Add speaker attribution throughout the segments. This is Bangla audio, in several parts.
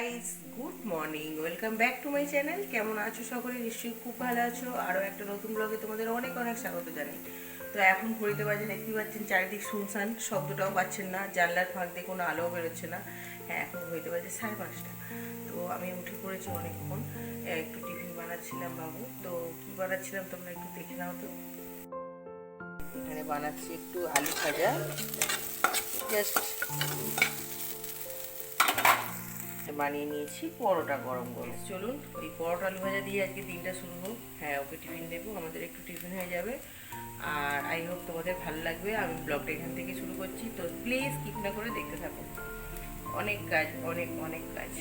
Speaker 1: Guys good morning welcome back to my channel কেমন আছো সকলে? নিশ্চয়ই খুব ভালো আছো। আরও একটা নতুন ব্লগে তোমাদের অনেক অনেক স্বাগত জানাই। তো এখন ঘড়িতে বাজে দেখতে পাচ্ছেন চারিদিক শুনশান। শব্দটাও পাচ্ছেন না, জানলার ফাঁক দিয়ে কোনো আলোও বেরোচ্ছে না। হ্যাঁ এখন ঘড়িতে বাজে সাড়ে পাঁচটা। তো আমি উঠে পড়েছি অনেকক্ষণ। একটু টিফিন বানাচ্ছিলাম বাবু। তো কী বানাচ্ছিলাম তোমরা একটু দেখে নাও তো। এখানে বানাচ্ছি একটু আলু ভাজা। জাস্ট বানিয়ে নিয়েছি, পরোটা গরম গরম চলুন ওই পরোটা আলু ভাজা দিয়ে আজকে দিনটা শুরু হোক। হ্যাঁ ওকে টিফিন দেবো, আমাদের একটু টিফিন হয়ে যাবে। আর আই হোক তোমাদের ভালো লাগবে। আমি ব্লগটা এখান থেকে শুরু করছি। তো প্লিজ কিপ না করে দেখতে থাকো। অনেক কাজ, অনেক অনেক কাজ।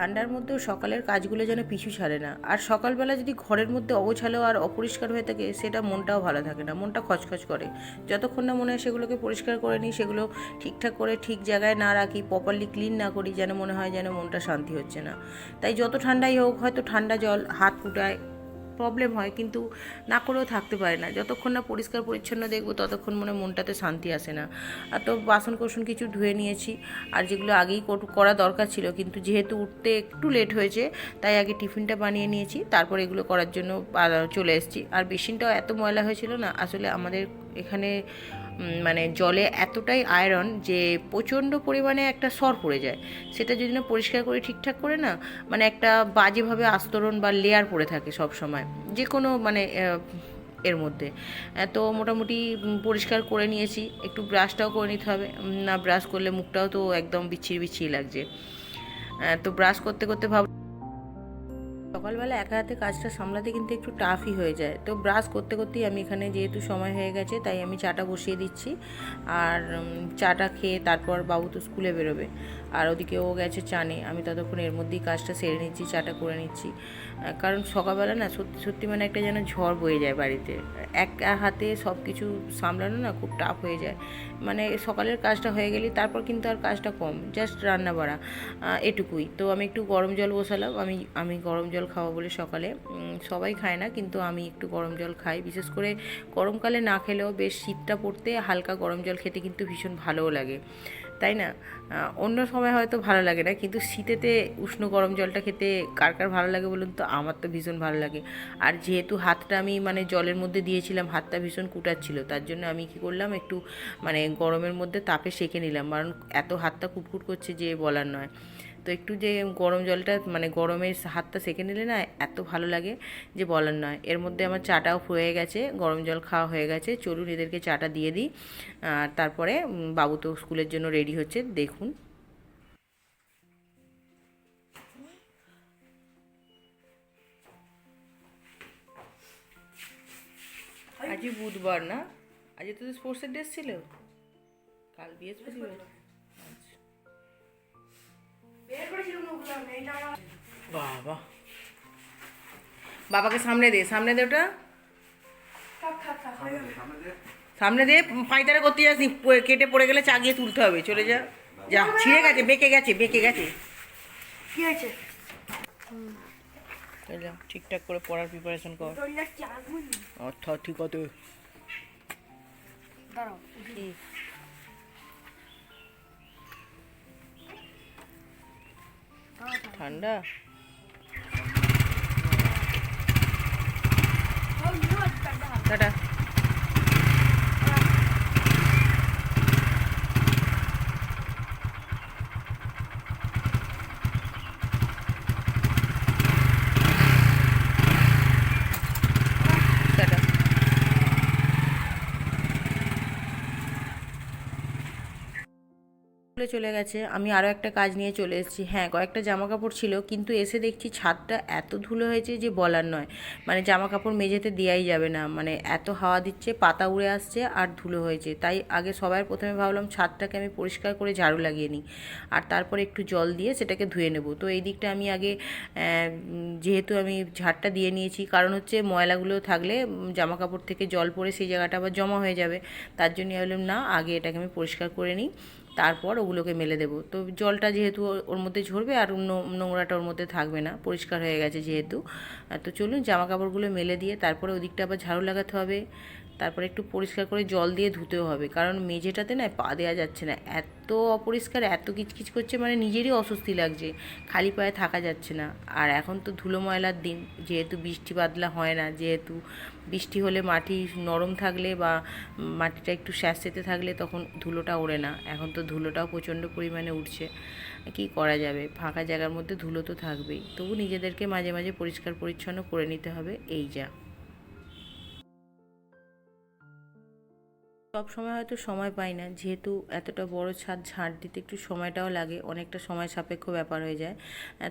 Speaker 1: ঠান্ডার মধ্যেও সকালের কাজগুলো যেন পিছু ছাড়ে না। আর সকালবেলা যদি ঘরের মধ্যে অগোছালো আর অপরিষ্কার হয়ে থাকে, সেটা মনটাও ভালো থাকে না, মনটা খচখচ করে। যতক্ষণ না মনে হয় সেগুলোকে পরিষ্কার করে নিই, সেগুলো ঠিকঠাক করে ঠিক জায়গায় না রাখি প্রপারলি ক্লিন না করি, যেন মনে হয় যেন মনটা শান্তি হচ্ছে না। তাই যত ঠান্ডাই হোক, হয়তো ঠান্ডা জল হাত ফুটায় প্রবলেম হয়, কিন্তু না করেও থাকতে পারে না। যতক্ষণ না পরিষ্কার পরিচ্ছন্ন দেখব, ততক্ষণ মনে মনটাতে শান্তি আসে না। আর তো বাসন কোসন কিছু ধুয়ে নিয়েছি, আর যেগুলো আগেই কর- করা দরকার ছিল, কিন্তু যেহেতু উঠতে একটু লেট হয়েছে, তাই আগে টিফিনটা বানিয়ে নিয়েছি, তারপর এগুলো করার জন্য চলে এসেছি। আর বেসিনটাও এত ময়লা হয়েছিল না, আসলে আমাদের এখানে মানে জলে এতটাই আয়রন যে প্রচণ্ড পরিমাণে একটা সর পড়ে যায়। সেটা যদি না পরিষ্কার করে ঠিকঠাক করে না মানে একটা বাজেভাবে আস্তরণ বা লেয়ার পড়ে থাকে সব সময় যে কোনো মানে এর মধ্যে। তো মোটামুটি পরিষ্কার করে নিয়েছি, একটু ব্রাশটাও করে নিতে হবে। না ব্রাশ করলে মুখটাও তো একদম বিচ্ছিরি বিচ্ছিরি লাগছে তো ব্রাশ করতে করতে ভাব সকালবেলা একা হাতে কাজটা সামলাতে কিন্তু একটু টাফই হয়ে যায়। তো ব্রাশ করতে করতেই আমি এখানে যেহেতু সময় হয়ে গেছে, তাই আমি চাটা বসিয়ে দিচ্ছি। আর চাটা খেয়ে তারপর বাবু তো স্কুলে বেরোবে। আর ওদিকে ও গেছে চানে। আমি ততক্ষণ এর মধ্যেই কাজটা সেরে নিচ্ছি, চাটা করে নিচ্ছি। কারণ সকালবেলা না সত্যি সত্যি মানে একটা যেন ঝড় বয়ে যায় বাড়িতে। এক হাতে সব কিছু সামলানো না খুব টাফ হয়ে যায়। মানে সকালের কাজটা হয়ে গেলেই তারপর কিন্তু আর কাজটা কম। জাস্ট রান্না বাড়া। এটুকুই। তো আমি একটু গরম জল বসালাম। আমি আমি গরম জল খাওয়া বলে সকালে। সবাই খায় না, কিন্তু আমি একটু গরম জল খাই। বিশেষ করে গরমকালে না খেলেও বেশ শীতটা পড়তে হালকা গরম জল খেতে কিন্তু ভীষণ ভালোও লাগে। তাই না? অন্য সময় হয়তো ভালো লাগে না, কিন্তু শীতেতে উষ্ণ গরম জলটা খেতে কার কার ভালো লাগে বলুন তো? আমার তো ভীষণ ভালো লাগে। আর যেহেতু হাতটা আমি মানে জলের মধ্যে দিয়েছিলাম, হাতটা ভীষণ কুটাচ্ছিল, তার জন্য আমি কি করলাম, একটু মানে গরমের মধ্যে তাপে সেঁকে নিলাম। কারণ এত হাতটা কুটকুট করছে যে বলার নয়। তো একটু যে গরম জলটা মানে গরমে হাতটা সেঁকে নিলে না এত ভালো লাগে যে বলার নয়। এর মধ্যে আমার চাটাও হয়ে গেছে, গরম জল খাওয়া হয়ে গেছে। চলুন এদেরকে চাটা দিয়ে দিই। আর তারপরে বাবু তো স্কুলের জন্য রেডি হচ্ছে, দেখুন। আজই বুধবার না? আজকে তো স্পোর্টসের ড্রেস ছিল কাল বৃহস্পতিবার। বাবা। বাবাকে সামনে দে সামনে দে ওটা। সামনে দিয়ে পাঁয়তারা করতে যাস কেটে পড়ে গেলে চাগিয়ে তুলতে হবে চলে যা। যা ছিঁড়ে গেছে বেঁকে গেছে বেঁকে গেছে।
Speaker 2: কি
Speaker 1: যা ঠিকঠাক করে পড়ার প্রিপারেশন কর।
Speaker 2: চাগুন
Speaker 1: আচ্ছা ঠিক আছে।
Speaker 2: দাঁড়াও
Speaker 1: ঠান্ডা? টাটা স্কুলে চলে গেছে, আমি আরও একটা কাজ নিয়ে চলে এসেছি। হ্যাঁ কয়েকটা জামা কাপড় ছিল, কিন্তু এসে দেখছি ছাদটা এত ধুলো হয়েছে যে বলার নয়। মানে জামা কাপড় মেঝেতে দেওয়াই যাবে না। মানে এত হাওয়া দিচ্ছে, পাতা উড়ে আসছে আর ধুলো হয়েছে। তাই আগে সবার প্রথমে ভাবলাম ছাদটাকে আমি পরিষ্কার করে ঝাড়ু লাগিয়ে নিই। আর তারপরে একটু জল দিয়ে সেটাকে ধুয়ে নেব। তো এই দিকটা আমি আগে যেহেতু আমি ঝাড়টা দিয়ে নিয়েছি, কারণ হচ্ছে ময়লাগুলো থাকলে জামা কাপড় থেকে জল পড়ে সেই জায়গাটা আবার জমা হয়ে যাবে। তার জন্য ভাবলাম, না, আগে এটাকে আমি পরিষ্কার করে নিই। তারপর ওগুলোকে মেলে দেবো। তো জলটা যেহেতু ওর- মধ্যে ঝরবে আর নোংরাটা ওর মধ্যে থাকবে না, পরিষ্কার হয়ে গেছে যেহেতু। তো চলুন জামা কাপড়গুলো মেলে দিয়ে তারপরে ওদিকটা আবার ঝাড়ু লাগাতে হবে। তারপরে একটু পরিষ্কার করে জল দিয়ে ধুতেও হবে। কারণ মেঝেটাতে না পা দেওয়া যাচ্ছে না। এত অপরিষ্কার, এত কিচকিচ করছে মানে নিজেরই অস্বস্তি লাগছে। খালি পায়ে থাকা যাচ্ছে না। আর এখন তো ধুলো ময়লার দিন। যেহেতু বৃষ্টি বাদলা হয় না, যেহেতু বৃষ্টি হলে মাটি নরম থাকলে বা মাটিটা একটু স্যাঁতসেঁতে থাকলে তখন ধুলোটা ওড়ে না। এখন তো ধুলোটাও প্রচণ্ড পরিমাণে উঠছে কি করা যাবে? ফাঁকা জায়গার মধ্যে ধুলো তো থাকবেই। তবু নিজেদেরকে মাঝে মাঝে পরিষ্কার পরিচ্ছন্ন করে নিতে হবে। এই যা। সব সময় হয়তো সময় পাই না। যেহেতু এতটা বড় ছাদ, ঝাড় দিতে একটু সময়টাও লাগে, অনেকটা সময় সাপেক্ষ ব্যাপার হয়ে যায়।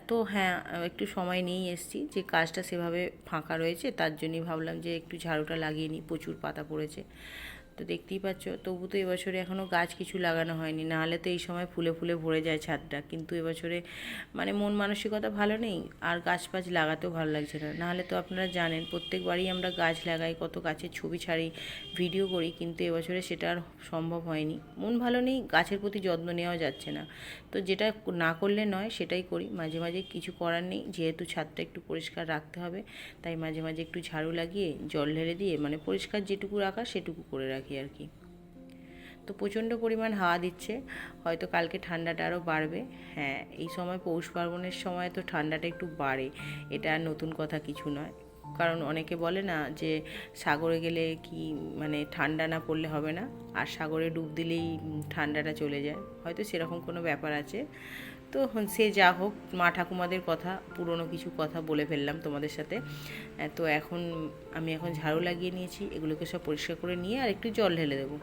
Speaker 1: তো হ্যাঁ একটু সময় নিয়েই এসেছি যে কাজটা সেভাবে ফাঁকা রয়েছে, তার জন্যই ভাবলাম যে একটু ঝাড়ুটা লাগিয়ে নিই, প্রচুর পাতা পড়েছে। তো দেখতেই পাচ্ছ, তবু তো এবছরে এখনও গাছ কিছু লাগানো হয়নি। নাহলে তো এই সময় ফুলে ফুলে ভরে যায় ছাদটা। কিন্তু এবছরে মানে মন মানসিকতা ভালো নেই, আর গাছ ফাছ লাগাতেও ভালো লাগছে না। নাহলে তো আপনারা জানেন প্রত্যেক বাড়ি আমরা গাছ লাগাই, কত গাছের ছবি ছাড়ি, ভিডিও করি, কিন্তু এবছরে সেটা আর সম্ভব হয়নি। মন ভালো নেই, গাছের প্রতি যত্ন নেওয়া যাচ্ছে না। তো যেটা না করলে নয়, সেটাই করি। মাঝে মাঝে কিছু করার নেই, যেহেতু ছাদটা একটু পরিষ্কার রাখতে হবে, তাই মাঝে মাঝে একটু ঝাড়ু লাগিয়ে, জল ঢেলে দিয়ে মানে পরিষ্কার যেটুকু রাখা সেটুকু করে রাখি। আর কি। তো প্রচণ্ড পরিমাণ হাওয়া দিচ্ছে, হয়তো কালকে ঠান্ডাটা আরও বাড়বে। হ্যাঁ এই সময় পৌষ পার্বণের সময় তো ঠান্ডাটা একটু বাড়ে, এটা আর নতুন কথা কিছু নয়। কারণ অনেকে বলে না যে সাগরে গেলে কি মানে ঠান্ডা না পড়লে হবে না, আর সাগরে ডুব দিলেই ঠান্ডাটা চলে যায়। হয়তো সেরকম কোনো ব্যাপার আছে। তো সে যা হোক, মা ঠাকুমাদের কথা, পুরনো কিছু কথা বলে ফেললাম তোমাদের সাথে। তো এখন আমি এখন ঝাড়ু লাগিয়ে নিয়েছি, এগুলোকে সব পরিষ্কার করে নিয়ে আর একটু জল ঢেলে দেবো।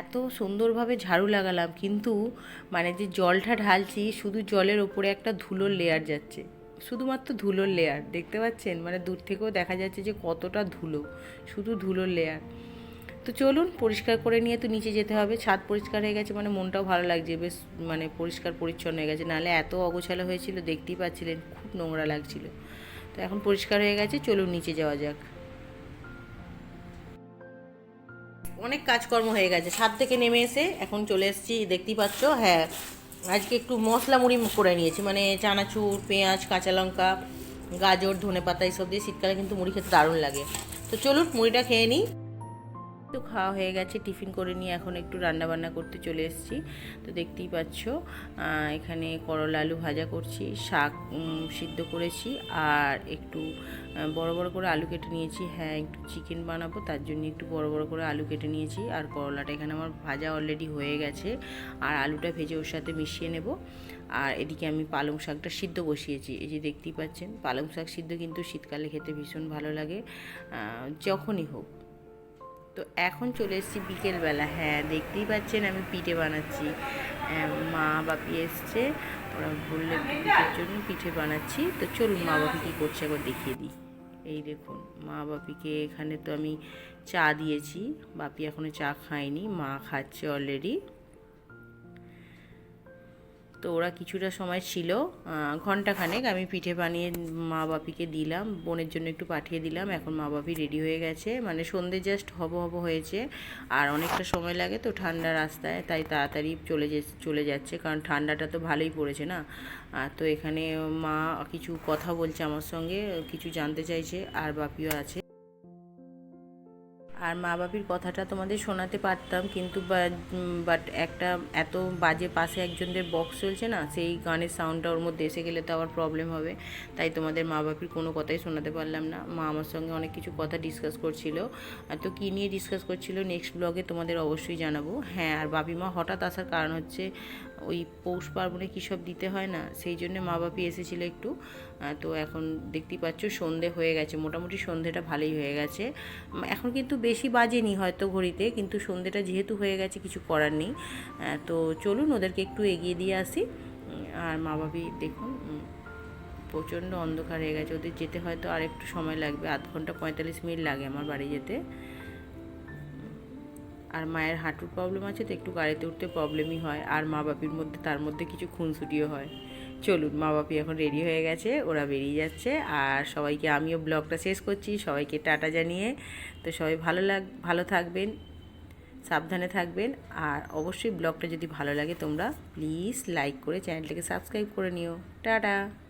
Speaker 1: এত সুন্দরভাবে ঝাড়ু লাগালাম, কিন্তু মানে যে জলটা ঢালছি শুধু জলের ওপরে একটা ধুলোর লেয়ার যাচ্ছে। শুধুমাত্র ধুলোর লেয়ার দেখতে পাচ্ছেন? মানে দূর থেকেও দেখা যাচ্ছে যে কতটা ধুলো, শুধু ধুলোর লেয়ার তো চলুন, পরিষ্কার করে নিয়ে তো নিচে যেতে হবে। ছাদ পরিষ্কার হয়ে গেছে মানে মনটাও ভালো লাগছে, বেশ মানে পরিষ্কার পরিচ্ছন্ন হয়ে গেছে। নাহলে এত অগোছালো হয়েছিল, দেখতেই পাচ্ছিলেন, খুব নোংরা লাগছিল। তো এখন পরিষ্কার হয়ে গেছে, চলুন নিচে যাওয়া যাক। অনেক কাজকর্ম হয়ে গেছে। ছাদ থেকে নেমে এসে এখন চলে এসেছি, দেখতেই পাচ্ছ? হ্যাঁ আজকে একটু মশলা মুড়ি করে নিয়েছি মানে চানাচুর, পেঁয়াজ, কাঁচা লঙ্কা, গাজর ধনে পাতা এইসব দিয়ে শীতকালে কিন্তু মুড়ি খেতে দারুণ লাগে। তো চলুন, মুড়িটা খেয়ে নিই। তো খাওয়া হয়ে গেছে, টিফিন করে নিয়ে এখন একটু রান্না বান্না করতে চলে এসেছি। তো দেখতেই পাচ্ছ এখানে করলা আলু ভাজা করছি, শাক সিদ্ধ করেছি আর একটু বড় বড় করে আলু কেটে নিয়েছি। হ্যাঁ একটু চিকেন বানাবো, তার জন্য একটু বড় বড় করে আলু কেটে নিয়েছি আর করলাটা এখানে আমার ভাজা অলরেডি হয়ে গেছে আর আলুটা ভেজে ওর সাথে মিশিয়ে নেব। আর এদিকে আমি পালং শাকটা সিদ্ধ বসিয়েছি, এই যে দেখতেই পাচ্ছেন, পালং শাক সিদ্ধ কিন্তু শীতকালে খেতে ভীষণ ভালো লাগে যখনই হোক। তো এখন চলে এসেছি বিকেলবেলা। হ্যাঁ দেখতেই পাচ্ছেন আমি পিঠে বানাচ্ছি। আহ, মা বাপি এসছে। ওরা বললে পিঠের জন্য পিঠে বানাচ্ছি। তো চলুন মা বাপি কী করছে একবার দেখিয়ে দিই। এই দেখুন মা বাপিকে এখানে তো আমি চা দিয়েছি। বাপি এখনও চা খায়নি মা খাচ্ছে অলরেডি তো ওরা কিছুটা সময় ছিল ঘন্টাখানেক আমি পিঠে বানিয়ে মা বাপিকে দিলাম, বোনের জন্য একটু পাঠিয়ে দিলাম, এখন মা বাপি রেডি হয়ে গেছে। মানে সন্ধে জাস্ট হব হব হয়েছে, আর অনেকটা সময় লাগে তো ঠান্ডা রাস্তায়, তাই তাড়াতাড়ি চলে যে, চলে যাচ্ছে, কারণ ঠান্ডাটা তো ভালোই পড়েছে না? আর তো এখানে মা কিছু কথা বলছে আমার সঙ্গে, কিছু জানতে চাইছে, আর বাপিও আছে। আর মা বাপির কথাটা তোমাদের শোনাতে পারতাম, কিন্তু বাট একটা এত বাজে পাশে একজনদের বক্স চলছে না, সেই গানের সাউন্ডটা ওর মধ্যে এসে গেলে তো আবার প্রবলেম হবে। তাই তোমাদের মা বাপির কোনো কথাই শোনাতে পারলাম না। মা আমার সঙ্গে অনেক কিছু কথা ডিসকাস করছিল। আর তো কী নিয়ে ডিসকাস করছিল নেক্সট ব্লগে তোমাদের অবশ্যই জানাব। হ্যাঁ আর বাপি মা হঠাৎ আসার কারণ হচ্ছে, ওই পৌষ পার্বণে কী সব দিতে হয় না? সেই জন্য মা বাপি এসেছিল একটু। তো এখন দেখতেই পাচ্ছ সন্ধে হয়ে গেছে। মোটামুটি সন্ধেটা ভালোই হয়ে গেছে। এখন কিন্তু বেশি বাজেনি হয়তো ঘড়িতে, কিন্তু সন্ধেটা যেহেতু হয়ে গেছে, কিছু করার নেই। তো চলুন ওদেরকে একটু এগিয়ে দিয়ে আসি। আর মা বাবি দেখুন প্রচণ্ড অন্ধকার হয়ে গেছে। ওদের যেতে হয়তো আর একটু সময় লাগবে, আধ ঘণ্টা পঁয়তাল্লিশ মিনিট লাগে আমার বাড়ি যেতে। আর মায়ের হাঁটুর প্রবলেম আছে, তো একটু গাড়িতে উঠতে প্রবলেমই হয়। আর মা বাপির মধ্যে, তার মধ্যে কিছু খুনসুটিও হয়। চলুন মা বাপি এখন রেডি হয়ে গেছে, ওরা বেরিয়ে যাচ্ছে। আর সবাইকে আমিও ব্লগটা শেষ করছি। সবাইকে টাটা জানিয়ে। তো সবাই ভালো লাগ, ভালো থাকবেন, সাবধানে থাকবেন। আর অবশ্যই ব্লগটা যদি ভালো লাগে তোমরা প্লিজ লাইক করে চ্যানেলটাকে সাবস্ক্রাইব করে নিও। টাটা!